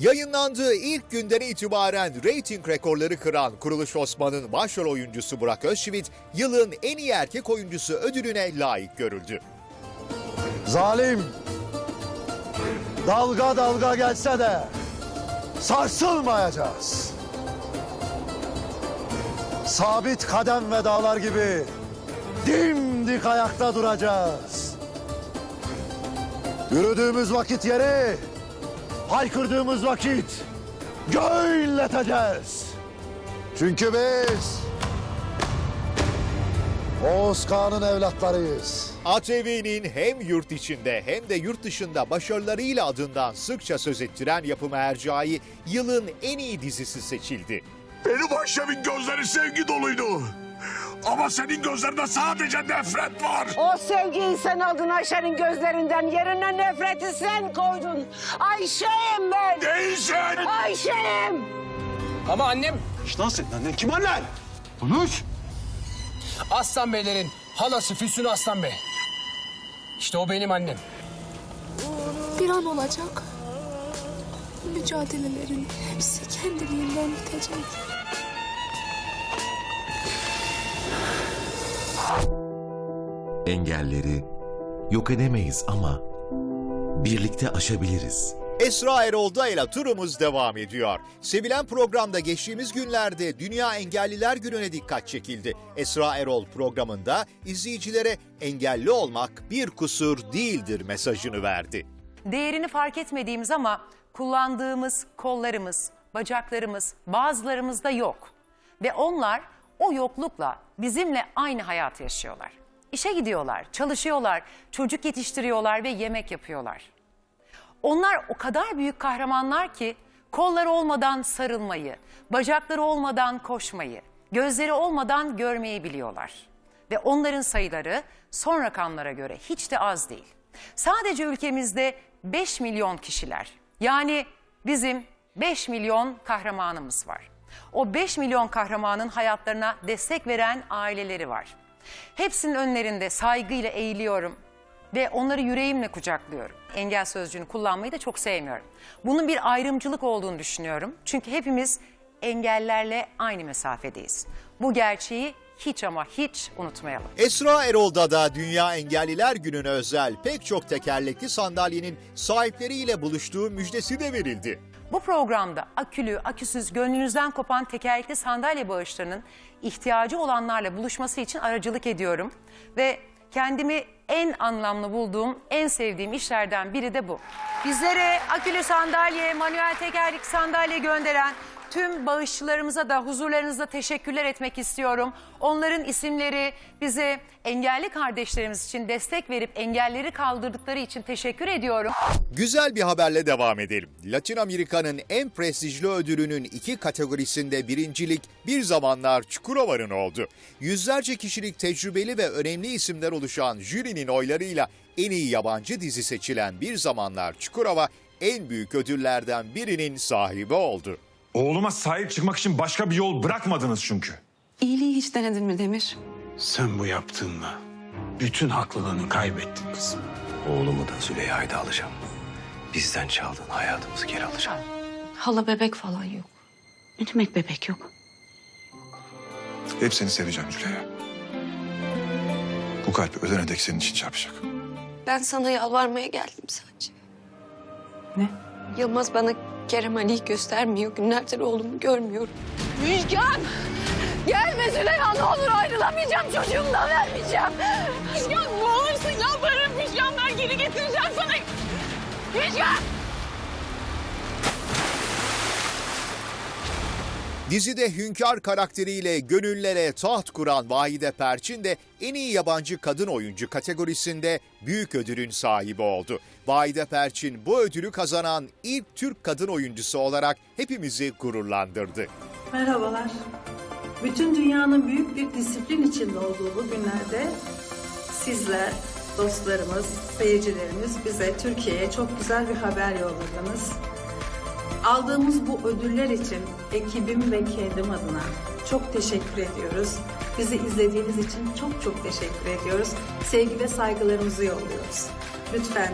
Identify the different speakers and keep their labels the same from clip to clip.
Speaker 1: Yayınlandığı ilk günden itibaren reyting rekorları kıran Kuruluş Osman'ın başrol oyuncusu Burak Özçivit, yılın en iyi erkek oyuncusu ödülüne layık görüldü.
Speaker 2: Zalim dalga dalga gelse de sarsılmayacağız. Sabit kadem ve dağlar gibi dimdik ayakta duracağız. Yürüdüğümüz vakit yeri, haykırdığımız vakit göğü inleteceğiz. Çünkü biz Oğuz Kağan'ın evlatlarıyız.
Speaker 1: ATV'nin hem yurt içinde hem de yurt dışında başarılarıyla adından sıkça söz ettiren yapımı Hercai, yılın en iyi dizisi seçildi.
Speaker 3: Benim Ayşem'in gözleri sevgi doluydu. Ama senin gözlerinde sadece nefret var.
Speaker 4: O sevgiyi sen aldın Ayşe'nin gözlerinden. Yerine nefreti sen koydun. Ayşe'yim ben.
Speaker 3: Değilsin.
Speaker 4: Ayşe'yim.
Speaker 5: Ama annem
Speaker 2: İşte senin annen kim annen? Konuş.
Speaker 5: Aslan Beylerin halası Füsun Aslan Bey. İşte o benim annem.
Speaker 6: Bir an olacak. Mücadelelerin hepsi kendiliğinden bitecek.
Speaker 7: Engelleri yok edemeyiz ama birlikte aşabiliriz.
Speaker 1: Esra Erol'da ile turumuz devam ediyor. Sevilen programda geçtiğimiz günlerde Dünya Engelliler Günü'ne dikkat çekildi. Esra Erol programında izleyicilere engelli olmak bir kusur değildir mesajını verdi.
Speaker 8: değerini fark etmediğimiz ama kullandığımız kollarımız, bacaklarımız bazılarımızda yok. Ve onlar o yoklukla bizimle aynı hayatı yaşıyorlar. İşe gidiyorlar, çalışıyorlar, çocuk yetiştiriyorlar ve yemek yapıyorlar. Onlar o kadar büyük kahramanlar ki kolları olmadan sarılmayı, bacakları olmadan koşmayı, gözleri olmadan görmeyi biliyorlar. Ve onların sayıları son rakamlara göre hiç de az değil. Sadece ülkemizde 5 milyon kişiler yani bizim 5 milyon kahramanımız var. O 5 milyon kahramanın hayatlarına destek veren aileleri var. Hepsinin önlerinde saygıyla eğiliyorum ve onları yüreğimle kucaklıyorum. Engel sözcüğünü kullanmayı da çok sevmiyorum. Bunun bir ayrımcılık olduğunu düşünüyorum. Çünkü hepimiz engellerle aynı mesafedeyiz. Bu gerçeği hiç ama hiç unutmayalım.
Speaker 1: Esra Erol'da da Dünya Engelliler Günü'ne özel pek çok tekerlekli sandalyenin sahipleriyle buluştuğu müjdesi de verildi.
Speaker 8: Bu programda akülü, aküsüz, gönlünüzden kopan tekerlekli sandalye bağışlarının ihtiyacı olanlarla buluşması için aracılık ediyorum. Ve kendimi en anlamlı bulduğum, en sevdiğim işlerden biri de bu. Bizlere akülü sandalye, manuel tekerlekli sandalye gönderen tüm bağışçılarımıza da huzurlarınızda teşekkürler etmek istiyorum. Onların isimleri bize engelli kardeşlerimiz için destek verip engelleri kaldırdıkları için teşekkür ediyorum.
Speaker 1: Güzel bir haberle devam edelim. Latin Amerika'nın en prestijli ödülünün iki kategorisinde birincilik bir zamanlar Çukurova'nın oldu. Yüzlerce kişilik tecrübeli ve önemli isimler oluşan jürinin oylarıyla en iyi yabancı dizi seçilen bir zamanlar Çukurova en büyük ödüllerden birinin sahibi oldu.
Speaker 3: Oğluma sahip çıkmak için başka bir yol bırakmadınız çünkü.
Speaker 9: İyiliği hiç denedin mi Demir?
Speaker 10: Sen bu yaptığınla bütün haklılığını kaybettin kızım.
Speaker 11: Oğlumu da Züleyha'yı da alacağım. Bizden çaldığın hayatımızı geri alacağım.
Speaker 9: Hala bebek falan yok. Ne demek bebek yok?
Speaker 3: Hep seni seveceğim Züleyha. Bu kalp ölene dek senin için çarpacak.
Speaker 9: Ben sana yalvarmaya geldim sadece.
Speaker 8: Ne?
Speaker 9: Yılmaz bana Kerem Ali'yi göstermiyor. Günlerdir oğlumu görmüyorum. Müjgan! Gelme Züleyha ne olur ayrılamayacağım. Çocuğumu da vermeyeceğim. Müjgan ne olursun yalvarırım Müjgan ben geri getireceğim sana. Müjgan!
Speaker 1: Dizide hünkâr karakteriyle gönüllere taht kuran Vahide Perçin de en iyi yabancı kadın oyuncu kategorisinde büyük ödülün sahibi oldu. Vahide Perçin bu ödülü kazanan ilk Türk kadın oyuncusu olarak hepimizi gururlandırdı.
Speaker 12: Merhabalar. Bütün dünyanın büyük bir disiplin içinde olduğu bu günlerde sizler, dostlarımız, seyircilerimiz bize Türkiye'ye çok güzel bir haber yolladınız. Aldığımız bu ödüller için ekibim ve kendim adına çok teşekkür ediyoruz. Bizi izlediğiniz için çok çok teşekkür ediyoruz. Sevgi ve saygılarımızı yolluyoruz. Lütfen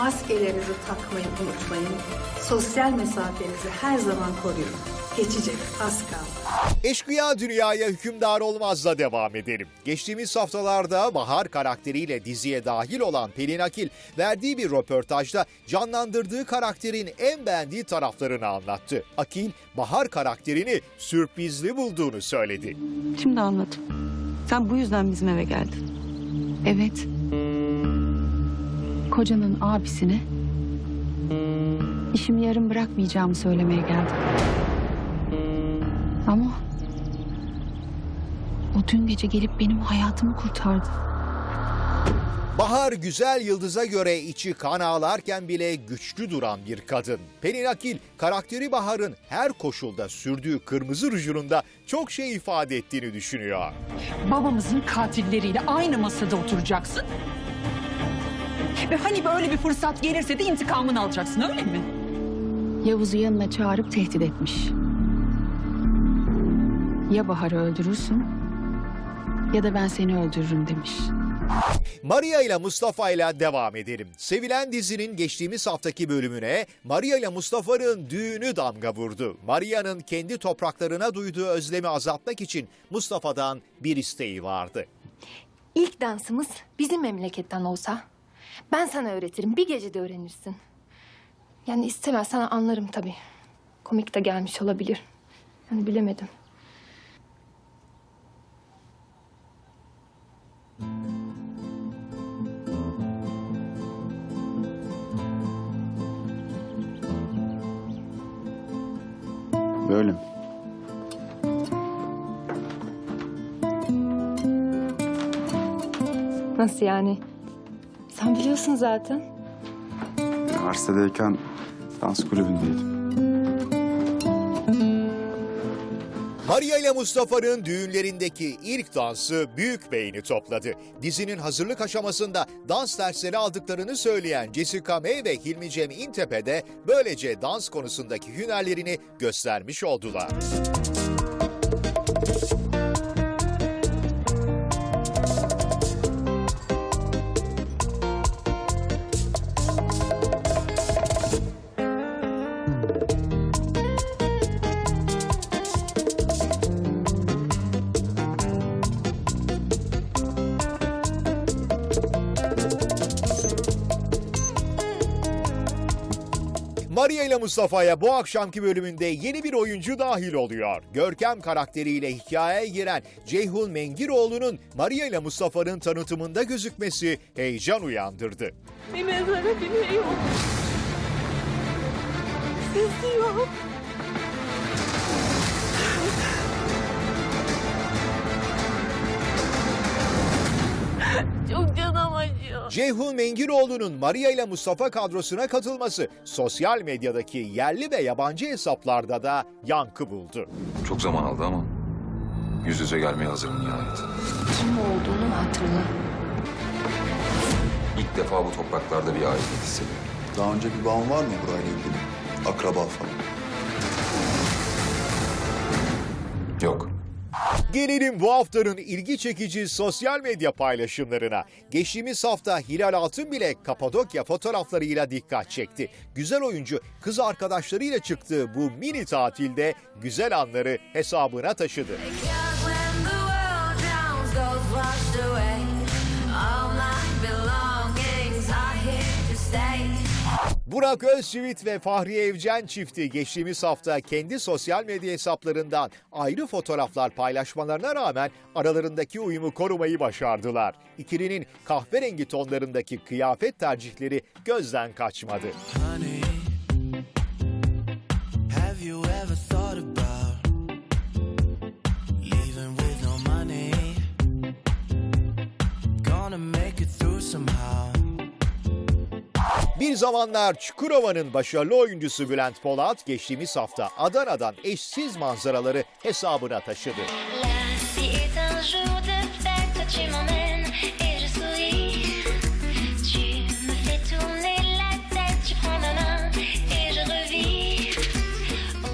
Speaker 12: Maskelerinizi takmayı unutmayın. Sosyal mesafenizi her zaman koruyun. Geçecek, az kaldı.
Speaker 1: Eşkıya Dünyaya Hükümdar Olmaz'la devam edelim. Geçtiğimiz haftalarda Bahar karakteriyle diziye dahil olan Pelin Akil verdiği bir röportajda canlandırdığı karakterin en beğendiği taraflarını anlattı. Akil, Bahar karakterini sürprizli bulduğunu söyledi.
Speaker 13: Şimdi anladım. Sen bu yüzden bizim eve geldin. Evet. Kocanın abisine işimi yarım bırakmayacağımı söylemeye geldim. Ama o dün gece gelip benim hayatımı kurtardı.
Speaker 1: Bahar güzel yıldıza göre içi kan ağlarken bile güçlü duran bir kadın. Pelin Akil karakteri Bahar'ın her koşulda sürdüğü kırmızı rujunun da çok şey ifade ettiğini düşünüyor.
Speaker 14: babamızın katilleriyle aynı masada oturacaksın. Ve hani böyle bir fırsat gelirse de intikamını alacaksın öyle mi?
Speaker 13: Yavuz'u yanına çağırıp tehdit etmiş. Ya Bahar'ı öldürürsün ya da ben seni öldürürüm demiş.
Speaker 1: Maria ile Mustafa ile devam edelim. Sevilen dizinin geçtiğimiz haftaki bölümüne Maria ile Mustafa'nın düğünü damga vurdu. Maria'nın kendi topraklarına duyduğu özlemi azaltmak için Mustafa'dan bir isteği vardı.
Speaker 9: İlk dansımız bizim memleketten olsa ben sana öğretirim. Bir gecede öğrenirsin. Yani istemezsen anlarım tabii. Komik de gelmiş olabilir. Yani bilemedim. Nasıl yani? Sen biliyorsun zaten.
Speaker 10: Üniversitedeyken dans kulübündeydim.
Speaker 1: Maria ile Mustafa'nın düğünlerindeki ilk dansı büyük beğeni topladı. Dizinin hazırlık aşamasında dans dersleri aldıklarını söyleyen Jessica May ve Hilmi Cem İntepe de böylece dans konusundaki hünerlerini göstermiş oldular. Maria ile Mustafa'ya bu akşamki bölümünde yeni bir oyuncu dahil oluyor. Görkem karakteriyle hikayeye giren Ceyhun Mengiroğlu'nun Maria ile Mustafa'nın tanıtımında gözükmesi heyecan uyandırdı.
Speaker 9: Bir mezara bile yok. Sesi yok. Çok canım acıyor.
Speaker 1: Ceyhun Mengiroğlu'nun Maria ile Mustafa kadrosuna katılması sosyal medyadaki yerli ve yabancı hesaplarda da yankı buldu.
Speaker 11: Çok zaman aldı ama yüz yüze gelmeye hazırım nihayet.
Speaker 9: Kim olduğunu hatırla.
Speaker 11: İlk defa bu topraklarda bir aidiyet hissediyorum.
Speaker 2: Daha önce bir bağın var mı burayla ilgili? Akraba falan.
Speaker 11: Yok.
Speaker 1: Gelelim bu haftanın ilgi çekici sosyal medya paylaşımlarına. Geçtiğimiz hafta Hilal Altın bile Kapadokya fotoğraflarıyla dikkat çekti. Güzel oyuncu kız arkadaşlarıyla çıktığı bu mini tatilde güzel anları hesabına taşıdı. Burak Özçivit ve Fahri Evcen çifti geçtiğimiz hafta kendi sosyal medya hesaplarından ayrı fotoğraflar paylaşmalarına rağmen aralarındaki uyumu korumayı başardılar. İkilinin kahverengi tonlarındaki kıyafet tercihleri gözden kaçmadı.
Speaker 15: Have
Speaker 1: Bir zamanlar Çukurova'nın başarılı oyuncusu Bülent Polat geçtiğimiz hafta Adana'dan eşsiz manzaraları hesabına taşıdı.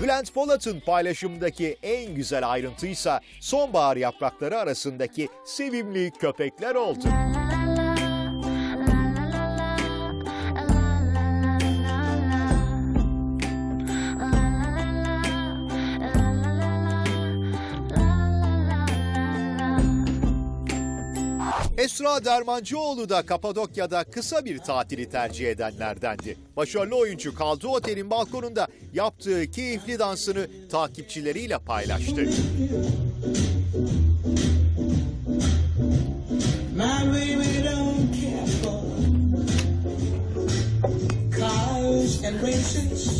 Speaker 1: Bülent Polat'ın paylaşımdaki en güzel ayrıntıysa sonbahar yaprakları arasındaki sevimli köpekler oldu. Esra Dermancıoğlu da Kapadokya'da kısa bir tatili tercih edenlerdendi. Başarılı oyuncu kaldığı otelin balkonunda yaptığı keyifli dansını takipçileriyle paylaştı.
Speaker 15: And races.